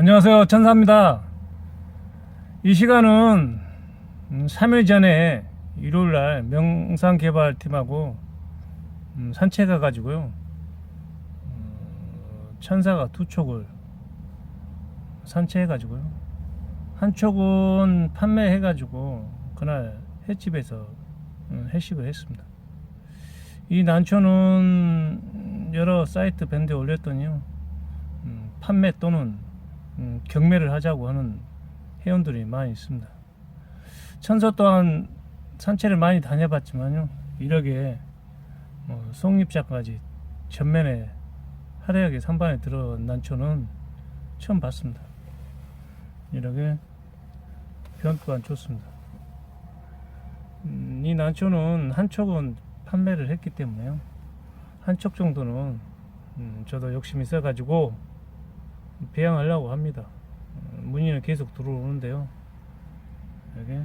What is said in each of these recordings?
안녕하세요. 천사입니다. 이 시간은 3일 전에 일요일날 명상개발팀하고 음, 산책해 가지고요. 어, 천사가 두 촉을 산책해 가지고요. 한 촉은 판매해 가지고 그날 횟집에서 음, 회식을 했습니다. 이 난초는 여러 사이트 밴드에 올렸더니요. 음, 판매 또는 음, 경매를 하자고 하는 회원들이 많이 있습니다. 천서 또한 산책을 많이 다녀봤지만요. 이렇게 뭐 송잎자까지 전면에 화려하게 산반에 들어 난 초는 처음 봤습니다. 이렇게 변 또한 좋습니다. 음, 이 난초는 한 촉은 판매를 했기 때문에요. 한 촉 정도는 음, 저도 욕심이 있어가지고 배양하려고 합니다. 어, 문의는 계속 들어오는데요. 여기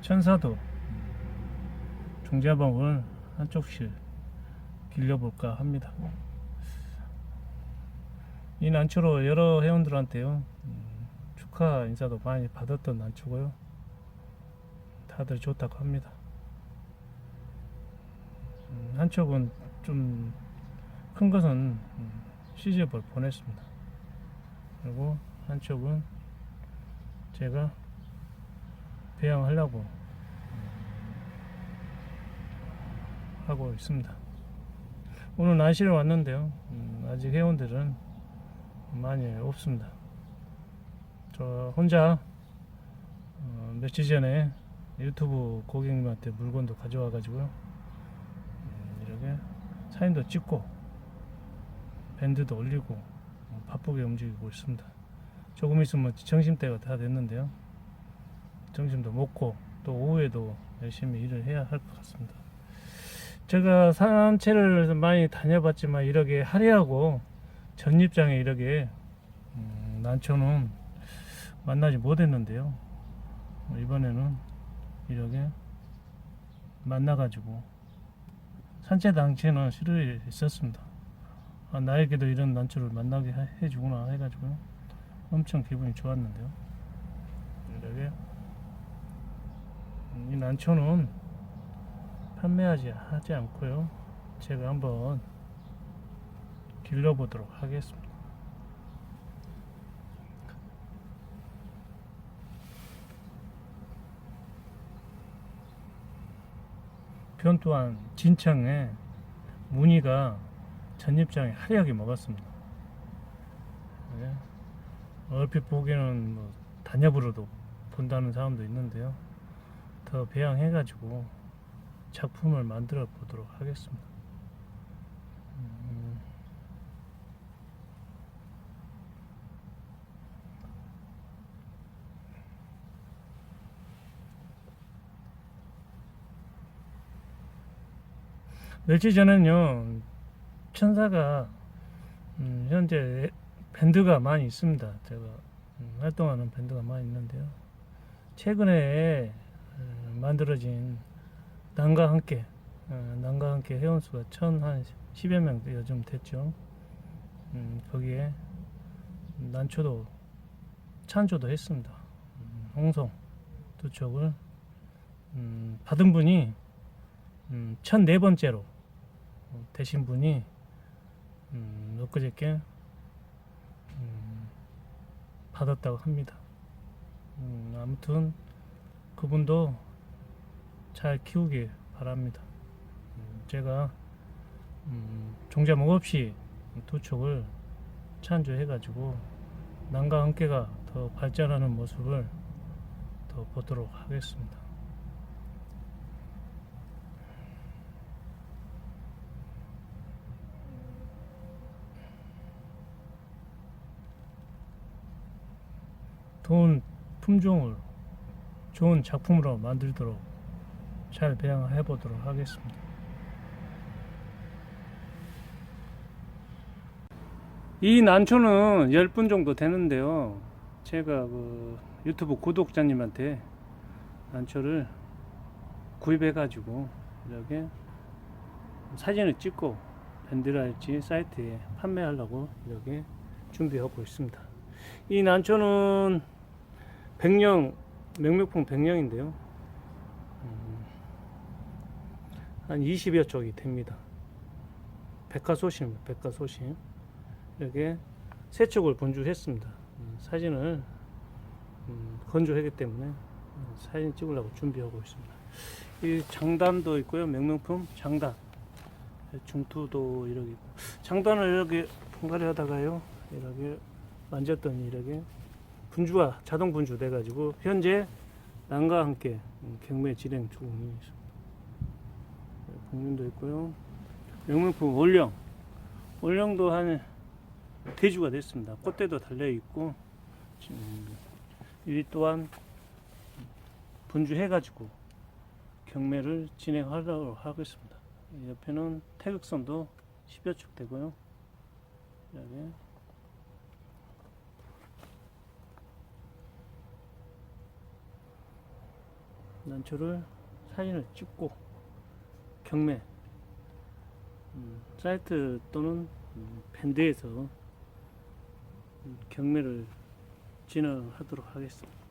천사도 종자방을 한쪽씩 길려볼까 합니다. 이 난초로 여러 회원들한테요 음, 축하 인사도 많이 받았던 난초고요. 다들 좋다고 합니다. 음, 한쪽은 좀 큰 것은 음, 시집을 보냈습니다. 그리고 한쪽은 제가 배양하려고 하고 있습니다. 오늘 날씨를 왔는데요. 음, 아직 회원들은 많이 없습니다. 저 혼자 어, 며칠 전에 유튜브 고객님한테 물건도 가져와 가지고요. 음, 이렇게 사진도 찍고 밴드도 올리고 어, 바쁘게 움직이고 있습니다. 조금 있으면 점심때가 다 됐는데요. 점심도 먹고 또 오후에도 열심히 일을 해야 할 것 같습니다. 제가 산채를 많이 다녀봤지만 이렇게 화려하고 전입장에 이렇게 음, 난초는 만나지 못했는데요. 어, 이번에는 이렇게 만나가지고 산채 당시에는 실을 있었습니다. 아, 나에게도 이런 난초를 만나게 해- 해주구나 해가지고요. 엄청 기분이 좋았는데요. 이렇게 음, 이 난초는 판매하지 하지 않고요. 제가 한번 길러보도록 하겠습니다. 변 또한 진창에 무늬가 전입장에 화려하게 먹었습니다. 네. 얼핏 보기에는 뭐 단엽으로도 본다는 사람도 있는데요. 더 배양해가지고 작품을 만들어 보도록 하겠습니다. 음, 며칠 전에는요 천사가 음, 현재 밴드가 많이 있습니다. 제가 음, 활동하는 밴드가 많이 있는데요. 최근에 음, 만들어진 난과 함께 어, 난과 함께 회원수가 천한 10여 명 요즘 됐죠. 음, 거기에 난초도 찬조도 했습니다. 음, 홍성 두 척을 음, 받은 분이 음, 1004번째로 어, 되신 분이 음, 엊그저께 음, 받았다고 합니다. 음, 아무튼 그분도 잘 키우길 바랍니다. 음, 제가 음, 종자목 없이 두 촉을 찬조해가지고 남과 함께가 더 발전하는 모습을 더 보도록 하겠습니다. 좋은 품종을 좋은 작품으로 만들도록 잘 배양해 보도록 하겠습니다. 이 난초는 10분 정도 되는데요. 제가 그 유튜브 구독자님한테 난초를 구입해 가지고 이렇게 사진을 찍고 밴드랄지 사이트에 판매하려고 이렇게 준비하고 있습니다. 이 난초는 백령 명명품 백령인데요. 음, 한 20여 쪽이 됩니다. 백화소심입니다. 백화소심. 이렇게 세 쪽을 분주했습니다. 음, 사진을 음, 건조하기 때문에 음, 사진 찍으려고 준비하고 있습니다. 이 장단도 있고요. 명명품 장단. 중투도 이렇게. 장단을 이렇게 분갈이 하다가요. 이렇게 만졌더니 이렇게 분주가 자동 분주 돼 가지고 현재 난과 함께 음, 경매 진행 중입니다. 공륜도 있고요. 명명품 올령. 올령도 한 대주가 됐습니다. 꽃대도 달려 있고 이 또한 분주해 가지고 경매를 진행하도록 하겠습니다. 이 옆에는 태극선도 10여 축 되고요. 여기 난초를 사진을 찍고 경매 음, 사이트 또는 음, 밴드에서 음, 경매를 진행하도록 하겠습니다.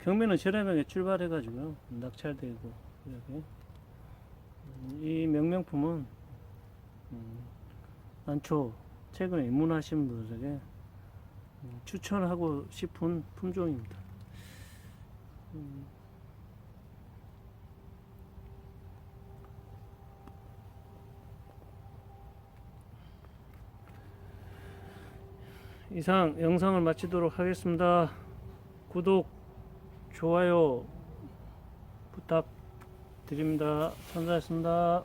경매는 저렴하게 출발해 가지고요 낙찰되고 이렇게 음, 이 명명품은 음, 난초 최근에 입문하신 분들에게 음, 추천하고 싶은 품종입니다. 음, 이상 영상을 마치도록 하겠습니다. 구독, 좋아요 부탁드립니다. 감사했습니다.